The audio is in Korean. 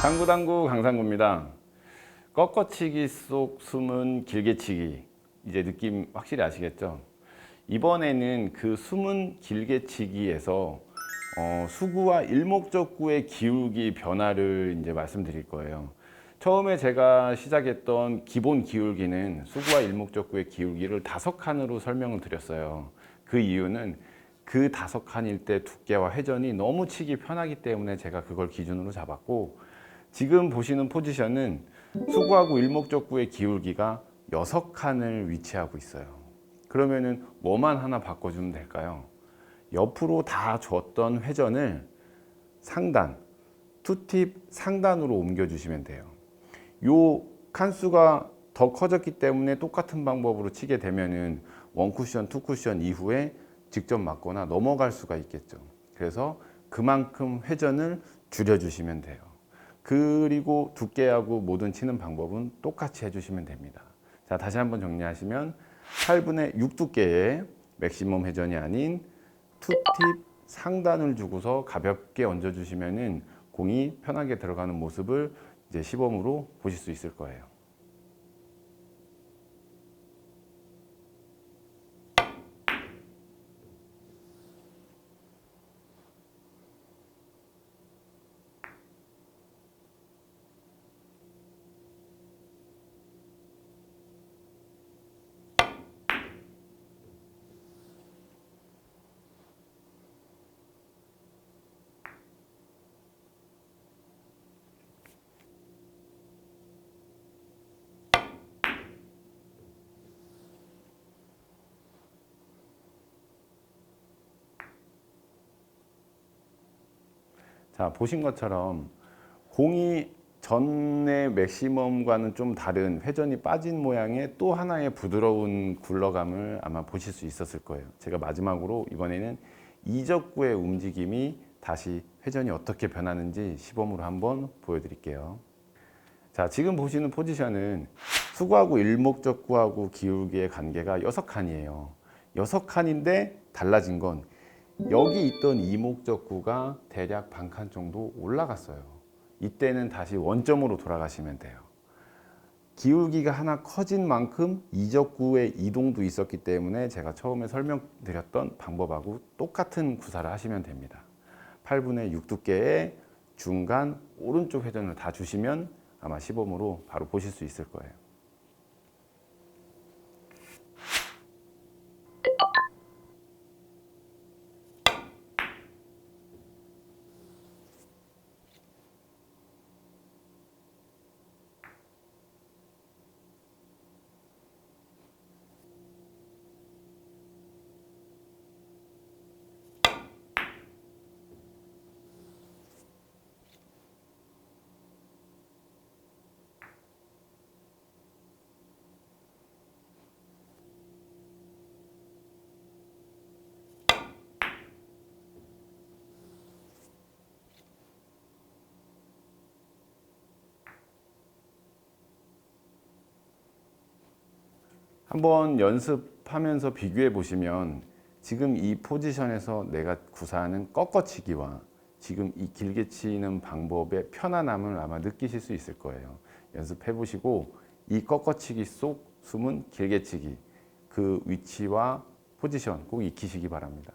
당구당구 강상구입니다. 꺾어치기 속 숨은 길게치기 이제 느낌 확실히 아시겠죠? 이번에는 그 숨은 길게치기에서 어, 수구와 일목적구의 기울기 변화를 이제 말씀드릴 거예요. 처음에 제가 시작했던 기본 기울기는 수구와 일목적구의 기울기를 다섯 칸으로 설명을 드렸어요. 그 이유는 그 다섯 칸일 때 두께와 회전이 너무 치기 편하기 때문에 제가 그걸 기준으로 잡았고 지금 보시는 포지션은 수구하고 일목적구의 기울기가 여섯 칸을 위치하고 있어요. 그러면은 뭐만 하나 바꿔주면 될까요? 옆으로 다 줬던 회전을 상단, 투팁 상단으로 옮겨주시면 돼요. 요 칸수가 더 커졌기 때문에 똑같은 방법으로 치게 되면은 원 쿠션, 투 쿠션 이후에 직접 맞거나 넘어갈 수가 있겠죠. 그래서 그만큼 회전을 줄여주시면 돼요. 그리고 두께하고 모든 치는 방법은 똑같이 해주시면 됩니다. 자, 다시 한번 정리하시면 8분의 6 두께의 맥시멈 회전이 아닌 투팁 상단을 주고서 가볍게 얹어주시면은 공이 편하게 들어가는 모습을 이제 시범으로 보실 수 있을 거예요. 자, 보신 것처럼 공이 전의 맥시멈과는 좀 다른 회전이 빠진 모양의 또 하나의 부드러운 굴러감을 아마 보실 수 있었을 거예요. 제가 마지막으로 이번에는 이적구의 움직임이 다시 회전이 어떻게 변하는지 시범으로 한번 보여드릴게요. 자, 지금 보시는 포지션은 수구하고 일목적구하고 기울기의 관계가 여섯 칸이에요. 여섯 칸인데 달라진 건 여기 있던 이목적구가 대략 반칸 정도 올라갔어요. 이때는 다시 원점으로 돌아가시면 돼요. 기울기가 하나 커진 만큼 이적구의 이동도 있었기 때문에 제가 처음에 설명드렸던 방법하고 똑같은 구사를 하시면 됩니다. 8분의 6 두께의 중간 오른쪽 회전을 다 주시면 아마 시범으로 바로 보실 수 있을 거예요. 한번 연습하면서 비교해 보시면 지금 이 포지션에서 내가 구사하는 꺾어치기와 지금 이 길게 치는 방법의 편안함을 아마 느끼실 수 있을 거예요. 연습해 보시고 이 꺾어치기 속 숨은 길게 치기 그 위치와 포지션 꼭 익히시기 바랍니다.